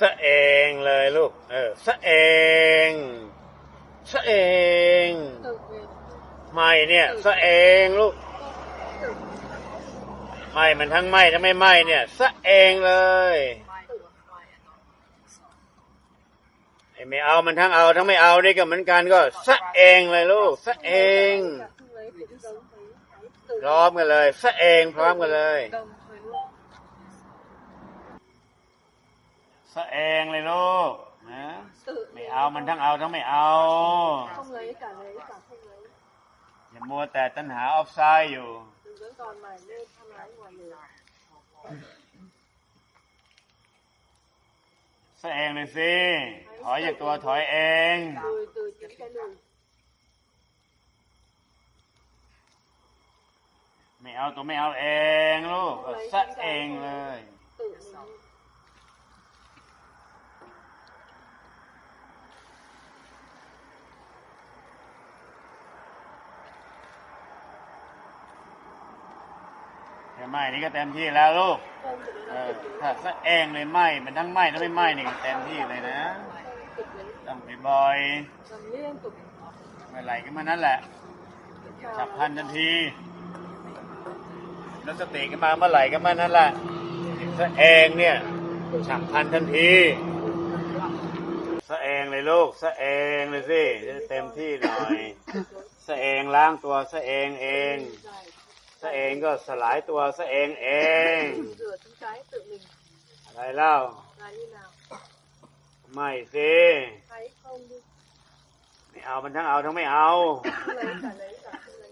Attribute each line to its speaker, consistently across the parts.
Speaker 1: สะเองเลยลูก เออสะเองสะเอง ไม่เนี่ยสะเองลูก ไม่มันทั้งไม่ทั้งไม่ไม่เนี่ยสะเองเลยไม่เอามันทั้งเอาทั้งไม่เอานี่ก็เหมือนกันก็สะเองเลยลูกสะเองพร้อมกันเลยสะเองพร้อมกันเลย สะเองเลยลูกนะไม่เอามันทั้งเอาทั้งไม่เอา
Speaker 2: không lấy cả lấy cả không lấy
Speaker 1: อย่ามัวแต่ตัณหาออฟไซด์อยู่
Speaker 2: đừng vẫn còn mải mê tham lái ngoài lửa
Speaker 1: สะเองเลยสิถอยจากตัวถอยเอง
Speaker 2: lùi từ chính cái lùi
Speaker 1: ไม่เอาตัวไม่เอาเองลูกสะเองเลย
Speaker 2: tự mình
Speaker 1: แต่ไม่นี่ก็เต็มที่แล้วลูกเออถ้าสะเองเลยไหมมันทั้งไหมทั้งไม่ไหมนี่เต็มที่เลยนะต้องบ่อยๆเมื่อไหร่ก็มื่อนั้นแหละฉับพันทันทีแล้วสติขึ้นมาเมื่อไหร่ก็มื่อนั้นแหละสะเองเนี่ยฉับพันทันทีสะเองเลยลูกสะเองเลยสิเต็มที่หน่อยสะเองล้างตัวสะเองเองะเองก็สลายตัวสะเองเอง
Speaker 2: rửaทั้งcái tự mình
Speaker 1: อะไรเล่า
Speaker 2: là như nào
Speaker 1: ไม่สิ
Speaker 2: thấy không đi
Speaker 1: ไม่เอามันทั้งเอาทั้งไม่เอา
Speaker 2: không lấy cả lấy cả không lấy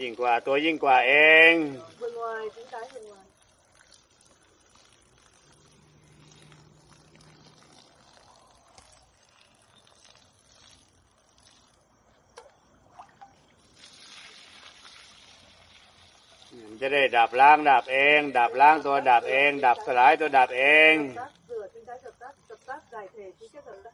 Speaker 1: ยิ่งกว่าตัวยิ่งกว่าเอง
Speaker 2: bên ngoài những cái bên ngoài
Speaker 1: จะได้ดับล้างดับเอง ดับล้างตัวดับเอง ดับสลายตัวดับเอง
Speaker 2: dập tắt rửa những cái dập tắt dập tắt giải thể những cái dập tắt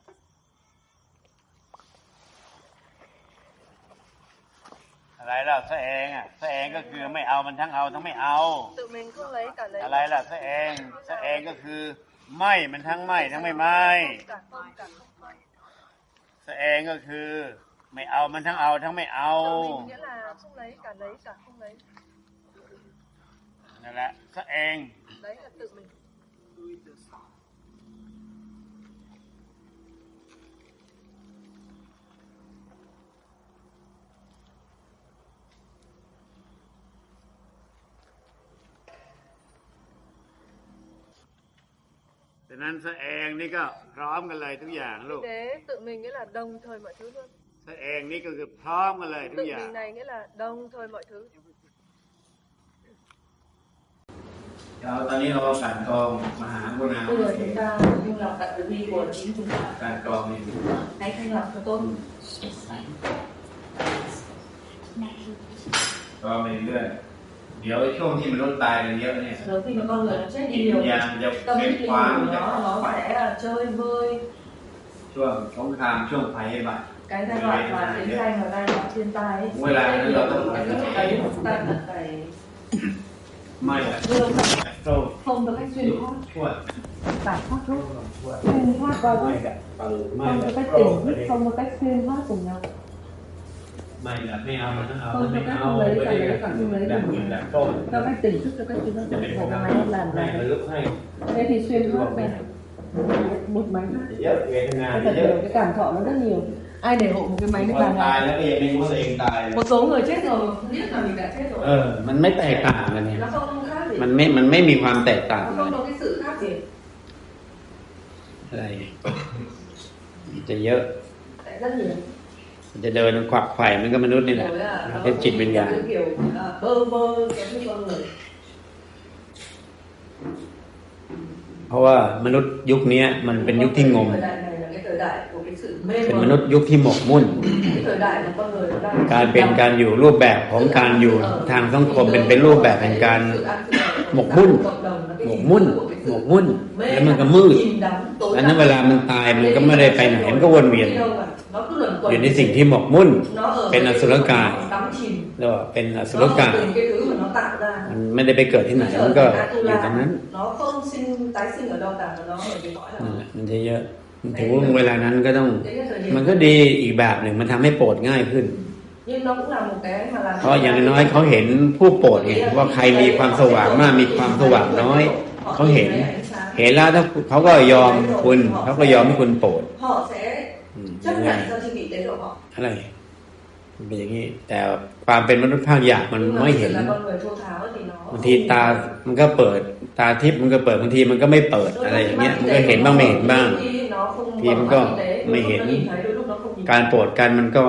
Speaker 1: อะไรล่ะสะเองอะสะเองก็คือไม่เอามันทั้งเอาทั้งไม่เอา
Speaker 2: tự mình không lấy cả lấy
Speaker 1: อะไรล่ะสะเองสะเองก็คือไม่มันทั้งไม่ทั้งไม่ไม่
Speaker 2: cả không cả không phải
Speaker 1: สะเองก็คือ ไม่เอามันทั้งเอาทั้งไม่เอา
Speaker 2: tự mình nghĩa là không lấy cả lấy cả không lấy
Speaker 1: นั่นแหละสะเอง
Speaker 2: đấy là tự mình
Speaker 1: ดังนั้นสะเองนี่ก็พร้อมกันเลยทุกอย่างลูก
Speaker 2: thế tự mình nghĩa là đồng thời mọi thứ luôn
Speaker 1: สะเองนี่ก็คือพร้อมกันเลยทุก
Speaker 2: tự
Speaker 1: อย่าง
Speaker 2: mình này nghĩa là đồng thời mọi thứ
Speaker 3: เราตอนนี้เรากลันกรองมหากุณา
Speaker 4: Bây giờ chúng ta thanh lọc tại tử vi của chính chúng ta
Speaker 3: การกรองนี่
Speaker 4: Hãy thanh lọc cho tốt
Speaker 3: กรองไปเรื่อยเดี๋ยวช่วงที่มนุษย์ตายกันเยอะเนี่ย
Speaker 4: Nếu khi mà con người nó chết
Speaker 3: จิต
Speaker 4: đi
Speaker 3: วิ
Speaker 4: nhiều
Speaker 3: ญญาณจะ
Speaker 4: Tâm
Speaker 3: เป็น
Speaker 4: linh
Speaker 3: ความ
Speaker 4: của
Speaker 3: จะ
Speaker 4: nó nó
Speaker 3: ไป
Speaker 4: sẽ là chơi vơi
Speaker 3: ช่วงสงครามช่วงภัยพิบัติ
Speaker 4: Cái giai đoạn mà chiến tranh và giai đoạn thiên tai ấy,
Speaker 3: Ngoài là
Speaker 4: sẽ
Speaker 3: nó
Speaker 4: nhiều
Speaker 3: là tốt.
Speaker 4: cái lúc đấy mai
Speaker 3: là không
Speaker 4: không được cách xuyên thoát giải thoát
Speaker 3: rút
Speaker 4: xuyên thoát qua
Speaker 3: rút
Speaker 4: không được cách tỉnh thức không được cách xuyên thoát cùng nhau.
Speaker 3: Mày là mèo mà nó
Speaker 4: không
Speaker 3: mèo không
Speaker 4: lấy cả lấy cả không lấy
Speaker 3: cả
Speaker 4: cho cách tỉnh thức cho cách xuyên thoát của mày làm
Speaker 3: này
Speaker 4: thế thì xuyên thoát này một máy khác
Speaker 3: เยอะเวทนา
Speaker 4: Cái thật
Speaker 3: เยอะ
Speaker 4: nhiều cái cảm thọ nó rất nhiều ai để hộ một cái máy
Speaker 3: ค
Speaker 4: nước
Speaker 3: น
Speaker 4: làm
Speaker 3: ตาย
Speaker 4: nào
Speaker 3: แล้วก็ยังไม่รู้ตัวเองตาย
Speaker 4: một số người chết rồi không biết là mình đã chết
Speaker 3: เอ
Speaker 4: rồi
Speaker 3: อมันไม่แตกต่างกันเนี่ย
Speaker 4: nó không không khác gì
Speaker 3: มันไม่มันไม่มีความแตกต่าง
Speaker 4: nó
Speaker 3: เลย
Speaker 4: không có cái sự khác gì
Speaker 3: อะไรจะเยอะ
Speaker 4: tại rất nhiều
Speaker 3: มันจะเดินขวักไขว่มันก็มนุษย์นี่แหละ
Speaker 4: rồi là nó
Speaker 3: เป็นจิตวิญญาณ
Speaker 4: cái kiểu à, bơ vơ kém như con người
Speaker 3: เพราะว่ามนุษย์ยุคนี้มันเป็นยุคที่งม เป็นมนุษย์ยุคที่หมกมุ่น การเป็นการอยู่รูปแบบของการอยู่ทางสังคมเป็นเป็นรูปแบบแห่งการหมกมุ่น หมกมุ่น หมกมุ่น แล้วมันก็มืดอันนั้นเวลามันตายมันก็ไม่ได้ไปไหนมันก็วนเวียนอยู่ในสิ่งที่หมกมุ่น เป็นอสุรกาย
Speaker 4: đắm chìm
Speaker 1: เรียกว่าเป็นอสุรกาย
Speaker 4: từng cái thứ mà nó tạo ra
Speaker 1: มันไม่ได้ไปเกิดที่ไหนมันก็อยู่ตรงนั้น
Speaker 4: nó không sinh tái sinh ở đâu cả mà nó ở cái cõi
Speaker 1: นั่น
Speaker 4: là
Speaker 1: แหละมันจะเยอะถึงเวลานั้นก็ต้อง
Speaker 4: đến cái thời điểm
Speaker 1: มันก็ดีอีกแบบหนึ่งมันทำให้โปรดง่ายขึ้น
Speaker 4: nhưng nó cũng là một cái mà làm
Speaker 1: เพราะอย่างน้อยเขาเห็นผู้โปรดไงว่าใครมีความสว่างมากมีความสว่างน้อยเขาเห็น เห็นแล้วถ้าเขาก็ยอมคุณเขาก็ยอมให้คุณโปรด
Speaker 4: họ sẽ
Speaker 1: อืม
Speaker 4: chấp
Speaker 1: ยังไง
Speaker 4: nhận cho thiên vị tế độ họ
Speaker 1: อะไร มันเป็นอย่างนี้ แต่ความเป็นมนุษย์ภาคหยาบมัน
Speaker 4: nhưng mà
Speaker 1: ไม่
Speaker 4: thực
Speaker 1: เห็
Speaker 4: sự
Speaker 1: น
Speaker 4: là con người thô tháo thì nó
Speaker 1: บางทีตา มันก็เปิด ตาทิพย์มันก็เปิดบางทีมันก็ไม่เปิดอะไรอย่างเงี้ย มันก็เห็นบ้างไม่เห็นบ้างทีมันก็ไม่เห็น การโปรดกันมันก็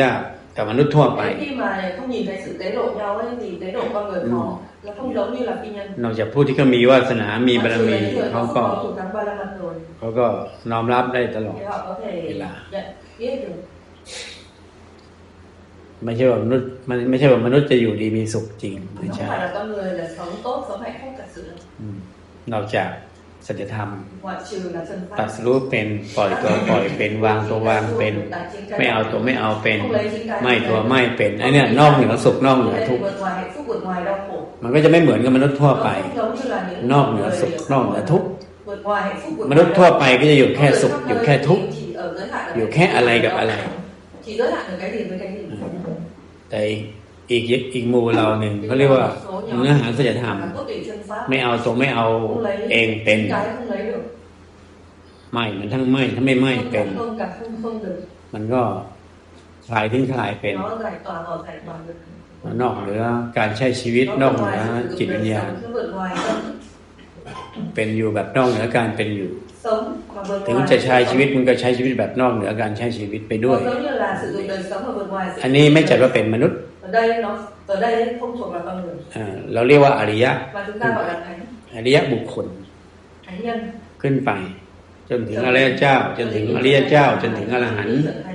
Speaker 1: ยากกับมนุษย์ทั่วไป
Speaker 4: Đến khi mà không nhìn thấy sự tế độ nhau ấy thì tế độ con người họ là không giống như là phi nhân
Speaker 1: นอกจากผู้ที่เขามีวาสนา มีบารมี
Speaker 4: Mặc dù là những người
Speaker 1: เขา
Speaker 4: không
Speaker 1: ก็
Speaker 4: có thủ thắng ba la mật rồi
Speaker 1: เขาก็น้อมรับได้ตลอด
Speaker 4: thì họ có thể
Speaker 1: Thì là-
Speaker 4: nhận biết được
Speaker 1: ไม่ใช่ว่ามนุษย์มันไม่ใช่ว่ามนุษย์จะอยู่ดีมีสุขจริงไม่ใช่
Speaker 4: phải là con người là sống tốt sống hạnh phúc thật sự
Speaker 1: อืมนอกจากสัจธรรมตัดรู้เป็นปล่อยตัวปล่อยเป็นวางตัววางเป็น ไม่เอาตัวไม่เอาเป็น ไม่ตัวไม่เป็นไอเนี่ยนอกเหนือสุขนอกเหนือทุกข์มันก็จะไม่เหมือนกับมนุษย์ทั่วไป นอกเหนือสุขนอกเหนือทุกข์มนุษย์ทั่วไปก็จะอยู่แค่สุขอยู่แค่ทุกข์อยู่แค่อะไรกับอะไร แต่อีกอีกหมู่เราหนึ่งเขาเรียกว่าเนื้อหาสัจธรรม ไม่เอาตัวไม่เอาเองเป็น ไม่มันทั้งไม่ทั้งไม่ไม่เป็น มันก็คลายทิ้งคลายเป็นนอกเหนือการใช้ชีวิตนอกเหนือจิตวิญญาณเป็นอยู่แบบนอกเหนือการเป็นอยู่ ถึง
Speaker 4: ngoài
Speaker 1: จะใช้ชีวิตมันก็ใช้ชีวิตแบบนอกเหนือการใช้ชีวิตไปด้วย
Speaker 4: Nó giống như là sử dụng đời sống và vượt ngoài sự
Speaker 1: อันนี้ไม่จัดว่าเป็นมนุษย์
Speaker 4: ở đây nó ở đây không thuộc là con người
Speaker 1: อ่าเราเรียกว่าอริยะ
Speaker 4: mà chúng ta gọi là thánh
Speaker 1: อริยะบุคคล
Speaker 4: thánh nhân
Speaker 1: ขึ้นไป จนถึงอริยเจ้า จนถึงอริยเจ้า จนถึงอรหันต์
Speaker 4: trở thành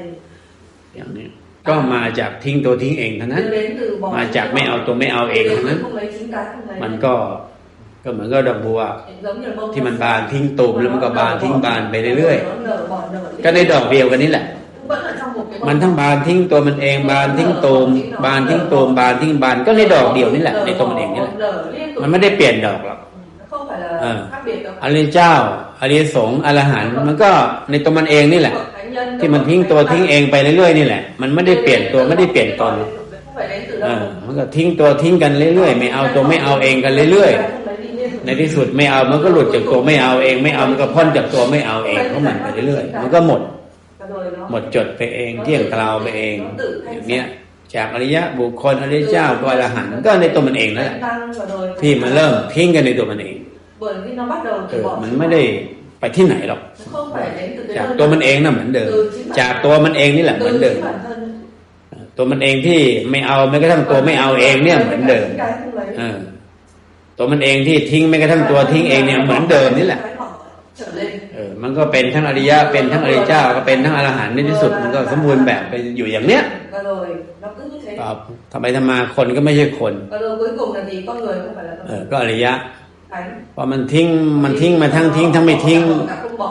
Speaker 1: อย่างนี้ก็มาจากทิ้งตัวทิ้งเองเท่านั้น
Speaker 4: đến từ bỏ
Speaker 1: มาจากไม่เอาตัวไม่เอาเองเท่านั้น
Speaker 4: không lấy chính cái không lấy
Speaker 1: มันก็ ก็เหมือนกับดอกบัว
Speaker 4: giống như là bông
Speaker 1: ที่มันบานทิ้งตูมแล้วมันก็บานทิ้งบานไปเรื่อย
Speaker 4: nó nở bỏ nở
Speaker 1: ๆก็ในดอกเดียวกันนี่แหละ
Speaker 4: vẫn ở trong một cái
Speaker 1: มันทั้งบานทิ้งตัวมันเองบานทิ้งตูมบานทิ้งตูมบานทิ้งบาน ก็ในดอกเดียวนี่แหละ ในตัวมันเองนี่แหละ
Speaker 4: nở liên tục
Speaker 1: มันไม่ได้เปลี่ยนดอกหรอก
Speaker 4: không phải là
Speaker 1: Ờ.
Speaker 4: khác biệt đâu
Speaker 1: อริยเจ้า อริยสงฆ์อรหันต์มันก็ในตัวมันเองนี่แหละ
Speaker 4: Thánh nhân
Speaker 1: ที่มันทิ้งตัวทิ้งเองไปเรื่อยๆนี่แหละ มันไม่ได้เปลี่ยนตัวไม่ได้เปลี่ยนตน
Speaker 4: không phải đến từ
Speaker 1: เอ
Speaker 4: đâu
Speaker 1: อมันก็ทิ้งตัวทิ้งกันเรื่อยๆไม่เอาตัวไม่เอาเองกันเรื่อยๆ ในที่สุดไม่เอามันก็หลุดจากตัวไม่เอาเอง ไม่เอามันก็พ้นจากตัวไม่เอาเองของมันไปเรื่อยๆมันก็หมด หมดจดไปเองเที่ยงกล่าวไปเองอย่างเนี้ยจากอริยะบุคคลอริยเจ้าก็อรหันต์ก็ในตัวมันเองนั่นแหละที่มันเริ่มทิ้งกันในตัวมันเอง
Speaker 4: bởi vì nó bắt đầu
Speaker 1: เอ
Speaker 4: từ
Speaker 1: อ
Speaker 4: bỏ
Speaker 1: มันไม่ได้ไปที่ไหนหรอก
Speaker 4: không phải đến từ cái
Speaker 1: จาก
Speaker 4: nơi
Speaker 1: ตัวมันเองน่ะเหมือนเดิม จากตัวมันเองนี่แหละเหมือน
Speaker 4: từ
Speaker 1: เดิม
Speaker 4: chính bản thân
Speaker 1: ตัวมันเองที่ไม่เอาแม้กระทั่งตัวไม่เอาเองเนี่ยเหมือนเดิม
Speaker 4: cái không lấy
Speaker 1: เออ ตัวมันเองที่ทิ้งแม้กระทั่งตัวทิ้งเองเนี่ยเหมือนเดิมนี่แหละ
Speaker 4: cái họ trở lên
Speaker 1: เออมันก็เป็นทั้งอริยะเป็นทั้งอริยเจ้าก็เป็นทั้งอรหันต์ในที่สุด มันก็สมบูรณ์แบบไปอยู่อย่างเนี้ย
Speaker 4: và rồi nó cứ như thế
Speaker 1: ตอบทำไมทำมาคนก็ไม่ใช่คน
Speaker 4: và rồi cuối cùng là gì con người không phải là
Speaker 1: เอ
Speaker 4: con
Speaker 1: อ
Speaker 4: người
Speaker 1: ก็อริยะ
Speaker 4: thánh
Speaker 1: พอมันทิ้งมันทิ้งมาทั้งทิ้ง ทั้งไม่ทิ้ง
Speaker 4: cả không bỏ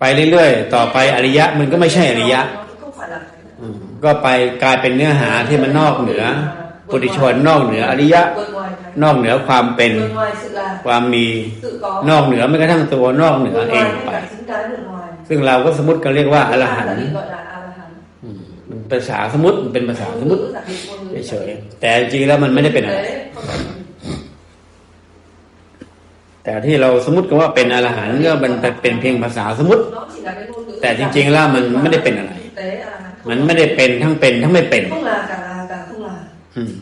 Speaker 1: ไปเรื่อยๆต่อไปอริยะมันก็ไม่ใช่อริยะ
Speaker 4: nó cũng không phải là thánh
Speaker 1: อืมก็ไปกลายเป็นเนื้อหาที่มันนอกเหนือ ปุถุชนนอกเหนืออริยะ นอกเหนือความเป็น ความมีนอกเหนือไม่กระทั่งตัวนอกเหนือเองไป ซึ่งเราก็สมมติกันเรียกว่าอรหันต์มันภาษาสมมติมันเป็นภาษาสมมติเฉยแต่จริงแล้วมันไม่ได้เป็นอะไรแต่ที่เราสมมติกันว่าเป็นอรหันต์ก็มันเป็นเพียงภาษาสมมติ แต่จริง ๆ แล้วมันไม่ได้เป็นอะไร มันไม่ได้เป็นทั้งเป็นทั้งไม่เป็น
Speaker 4: không là cả là cả không là
Speaker 1: อืม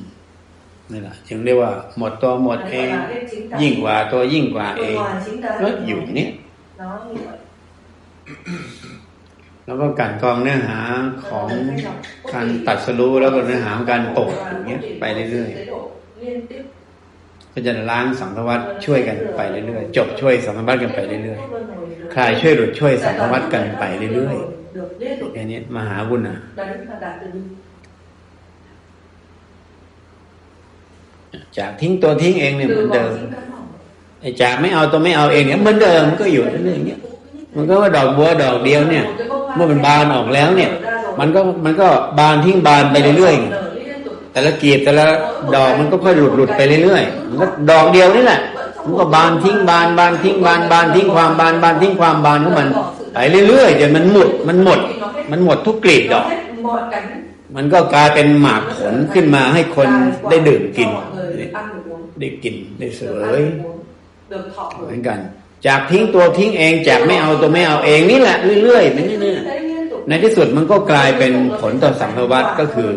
Speaker 1: นี่แหละจึงเรียกว่า หมดตัวหมดเอง
Speaker 4: Gọi là cái chính cái
Speaker 1: ยิ่งกว่าตัวยิ่งกว่าเอ
Speaker 4: vượt
Speaker 1: ง
Speaker 4: ngoài chính cái
Speaker 1: ก็อยู่อย่างนี้
Speaker 4: nó như vậy
Speaker 1: แล้วก็การกรองเนื้อหาของการตัดสรู้แล้วก็เนื้อหาของการโปรดอย่างเงี้ย ไปเรื่อย
Speaker 4: liên tiếp
Speaker 1: ๆก็จะล้างสังสารวัตช่วยกันไปเรื่อยๆจบช่วยสังสารวัตกันไปเรื่อยๆคลายช่วยหลุดช่วยสังสารวัตกันไปเรื่อย
Speaker 4: được liên tục
Speaker 1: ๆแค่นี้มหาบุญนะ
Speaker 4: đấy là đạt từ bi
Speaker 1: จากทิ้งตัวทิ้งเองเนี่ยเหมือน
Speaker 4: từ
Speaker 1: เดิ
Speaker 4: bỏ
Speaker 1: ม
Speaker 4: chính cái mỏng
Speaker 1: ไอ้จากไม่เอาตัวไม่เอาเองเนี่ยเหมือนเดิมมันก็อยู่เรื่อยๆอย่างเงี้ยมันก็ว่าดอกบัวดอกเดียวเนี่ย เมื่อมันบานออกแล้วเนี่ย มันก็มันก็บานทิ้งบานไปเรื่อยๆไง
Speaker 4: Nở liên tục
Speaker 1: แต่ละกีบแต่ละดอกมันก็ค่อยหลุดหลุดไปเรื่อยๆมันก็ดอกเดียวนี่แหละมันก็บานทิ้งบานบานทิ้งบานบานทิ้งความบานบานทิ้งความบานของมันไปเรื่อยๆเดี๋ยวมันหมดมันหมด มันหมดทุกกลีบดอก
Speaker 4: mọi cánh
Speaker 1: มันก็กลายเป็นหมากผลขึ้นมาให้คนได้ดื่มกิน
Speaker 4: cho mọi người ăn được uống
Speaker 1: ได้กินได้เส
Speaker 4: được
Speaker 1: ว
Speaker 4: ăn
Speaker 1: ย
Speaker 4: được uống được thọ
Speaker 1: เหมื
Speaker 4: hưởng
Speaker 1: อนกัน จากทิ้งตัวทิ้งเองจากไม่เอาตัวไม่เอาเองนี่แหละเรื่อยๆไปเรื่อยๆในที่สุดมันก็กลายเป็นผลต่อสังสารวัฏก็คือ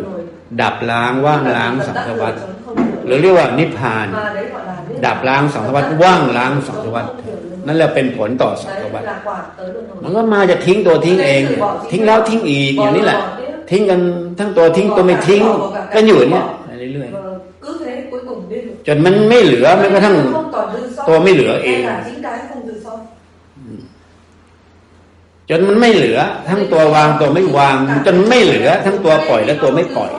Speaker 1: ดับล้างว่างล้างสังสารวัฏหรือเรียกว่านิพพาน ดับล้างสังสารวัฏว่างล้างสังสารวัฏนั่นแหละเป็นผลต่อสังสารวัฏมันก็มาจะทิ้งตัวทิ้งเอง ทิ้งแล้วทิ้งอีกอย่างนี้แหละ ทิ้งกันทั้งตัวทิ้งตัวไม่ทิ้งก็อยู่อย่างเนี้ยไปเรื่อย
Speaker 4: cứ
Speaker 1: จนมันไม่เหลือแม้กระทั่ง
Speaker 4: không còn dư sót
Speaker 1: ตัวไม่เหลือเอง
Speaker 4: hay là chính cái không dư sót
Speaker 1: จนมันไม่เหลือ ทั้งตัววางตัวไม่วาง จนไม่เหลือ ทั้งตัวปล่อยและตัวไม่ปล่อย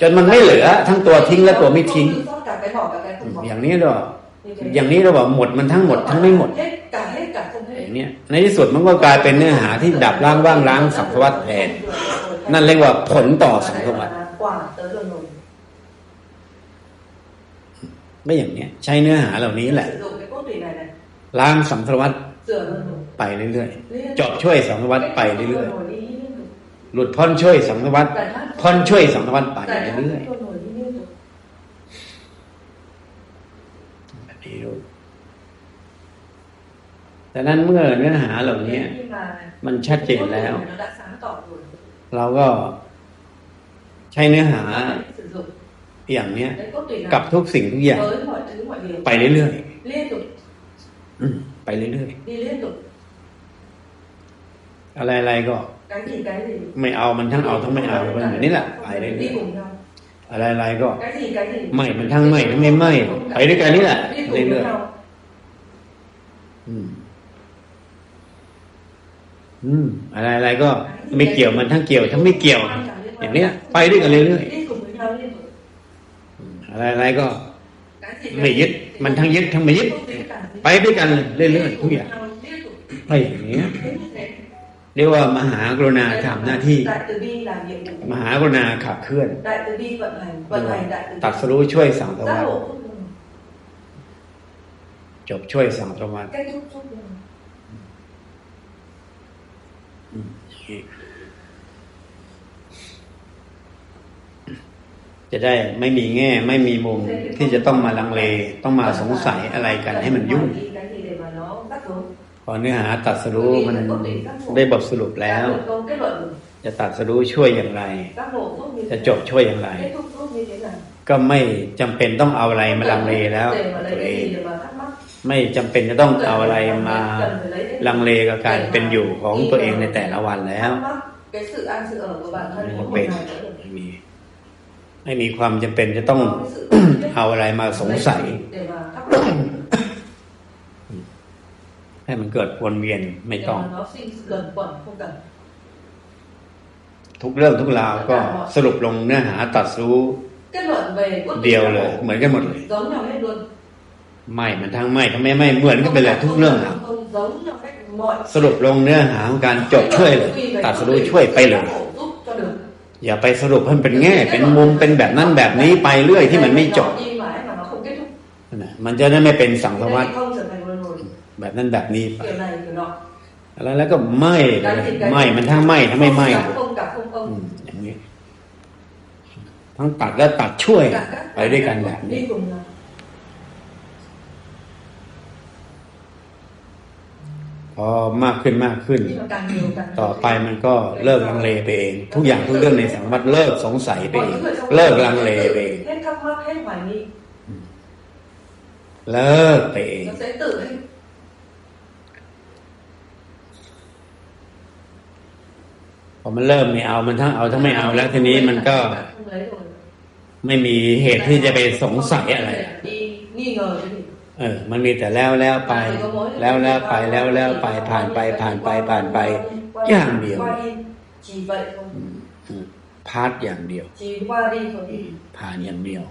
Speaker 1: จนมันไม่เหลือ ทั้งตัวทิ้งและตัวไม่ทิ้ง
Speaker 4: cả cái bỏ cả cái không bỏ
Speaker 1: อย่างนี้เราอย่างนี้เราบอกหมดมันทั้งหมดทั้งไม่หมด
Speaker 4: hết cả hết cả không
Speaker 1: อ
Speaker 4: hết
Speaker 1: ย่างเนี้ยในที่สุดมันก็กลายเป็นเนื้อหาที่ดับล้างว่างล้างสังสารวัฏแทนนั่นเรียกว่าผลต่อสังสารวัฏ ก็อย่างเนี้ยใช้เนื้อหาเหล่านี้แหละ
Speaker 4: sử dụng cái cốt tủy này này
Speaker 1: ล้างสังสารวัฏ
Speaker 4: sửa luôn rồi
Speaker 1: ไปเรื่อย
Speaker 4: Liên
Speaker 1: ๆจบช่วยสังสารวัฏไปเรื่อย
Speaker 4: rồi đi liên tục
Speaker 1: ๆหลุดพ้นช่วยสังสารวัฏ
Speaker 4: giải thoát
Speaker 1: พ้นช่วยสังสารวัฏไป
Speaker 4: giải thoát
Speaker 1: เรื่อย
Speaker 4: luôn rồi đi liên tục
Speaker 1: ๆแบบนี้ลูกแต่นั้นเมื่อเนื้อหาเหล่านี้
Speaker 4: Thế nhưng mà
Speaker 1: มันชัดเจน
Speaker 4: cốt tủy
Speaker 1: แล้ว
Speaker 4: này nó đã sáng tỏ rồi
Speaker 1: เราก็ใช้เนื้อหา
Speaker 4: sử dụng
Speaker 1: อย่างเนี้ย
Speaker 4: cái cốt tủy này
Speaker 1: กับทุกสิ่งทุกอย่าง
Speaker 4: với mọi thứ mọi điều
Speaker 1: ไปเรื่อย
Speaker 4: liên tục
Speaker 1: ๆอืมไปเรื่อย
Speaker 4: đi liên tục
Speaker 1: ๆอะไรๆก็
Speaker 4: cái gì cái gì
Speaker 1: ไม่เอามันทั้งเอาทั้งไม่เอาเป็นแบบนี้แหละไปเรื่อย
Speaker 4: đi cùng nhau
Speaker 1: ๆอะไรๆก็
Speaker 4: cái gì cái gì
Speaker 1: ไม่มันทั้งไม่ทั้งไม่ไม่ไปด้วยกันนี่แหละ
Speaker 4: đi cùng với
Speaker 1: เรื่อย
Speaker 4: nhau
Speaker 1: ๆอืมอืม อะไรๆก็ไม่เกี่ยวมันทั้งเกี่ยว ทั้งไม่เกี่ยว อย่างเนี้ย ไปด้วยกันเรื่อย
Speaker 4: đi
Speaker 1: อะไรๆก็
Speaker 4: cái gì
Speaker 1: ไม่ยึด มันทั้งยึดทั้งไม่ยึด ไปด้วยกันเรื่อยๆทุกอย่าง
Speaker 4: liên tục
Speaker 1: ไปอย่างเนี้ย
Speaker 4: thế như thế
Speaker 1: เรียกว่ามหากรุณาทำหน้าที่
Speaker 4: đại từ bi làm nhiệm vụ
Speaker 1: มหากรุณาขับเคลื่อน
Speaker 4: đại từ bi vận hành vận hành đại từ bi
Speaker 1: ตัดสรู้ช่วยสั่งส
Speaker 4: giác
Speaker 1: วัสดิ์
Speaker 4: ngộ không ngừng
Speaker 1: จบช่วยสั่งสวัส จะได้ไม่มีแง่ไม่มีมุมที่จะต้องมาลังเล ต้องมาสงสัยอะไรกันให้มันยุ่ง พอเนื้อหาตัดสรู้มันได้บทสรุปแล้ว จะตัดสรู้ช่วยอย่างไร จะจบช่วยอย่างไร ก็ไม่จำเป็นต้องเอาอะไรมาลังเลแล้วตัวเองไม่จำเป็นจะต้องเอาอะไรมาลังเลกับการเป็นอยู่ของตัวเองในแต่ละวันแล้วเป็น ไม่มีความจำเป็นจะต้องเอาอะไรมาสงสัย ให้มันเกิดวนเวียนไม่ต้อง ทุกเรื่องทุกราวก็สรุปลงเนื้อหาตัดสู้เดียวเลย เหมือนกันหมดเลย ไม่มันทั้งไม่ทั้งไม่ไม่เหมือนกันไปเลยทุกเรื่องราวสรุปลงเนื้อหาของการจบช่วยเลยตัดสรุปช่วยไปเลย อย่าไปสรุปให้มันเป็นแง่ เป็นมุมเป็นแบบนั้นแบบนี้ไปเรื่อยที่มันไม่จบ
Speaker 4: đi mãi mà nó không kết thúc
Speaker 1: นะมันจะได้ไม่เป็นสังสาร
Speaker 4: Thế
Speaker 1: วัฏ
Speaker 4: thì không trở thành luân hồi
Speaker 1: แบบนั้นแบบนี้ไป
Speaker 4: kiểu này kiểu nọ
Speaker 1: แล้วแล้วก็ไม่เลยไม่มันทั้งไม่ทั้งไม่ไม่
Speaker 4: cả không cả không
Speaker 1: อื
Speaker 4: không
Speaker 1: มอย่างนี้ทั้งตัดและตัดช่วย
Speaker 4: cả các
Speaker 1: ไปด้วยกันแบบนี้ พอมากขึ้นมากขึ้น
Speaker 4: nhưng mà càng nhiều càng
Speaker 1: ต่อไปมันก็เลิกลังเลไปเอง ทุกอย่างทุกเรื่องในสังวัตเลิกสงสัยไป
Speaker 4: mọi
Speaker 1: เอง
Speaker 4: thứ ở trong
Speaker 1: เลิก
Speaker 4: cuộc
Speaker 1: ลัง
Speaker 4: sống
Speaker 1: เล
Speaker 4: tự
Speaker 1: ไปเอง
Speaker 4: hết thắc mắc hết hoài nghi
Speaker 1: เลิกไปเอง
Speaker 4: nó sẽ tự hết
Speaker 1: พอมันเริ่มไม่เอามันทั้งเอาทั้งไม่เอาแล้วทีนี้มันก็
Speaker 4: không lấy rồi
Speaker 1: ไม่มีเหตุที่จะไปสงสัยอะไรอะ
Speaker 4: đi nghi ngờ cái gì
Speaker 1: เออ มันมีแต่แล้วแล้วไป แล้วแล้วไปแล้วแล้วไปผ่านไปผ่านไปผ่านไปอย่างเดียว
Speaker 4: qua đi chỉ vậy thôi
Speaker 1: อืมพาร์ทอย่างเดียว
Speaker 4: chỉ qua đi thôi
Speaker 1: ผ่านอย่างเดียว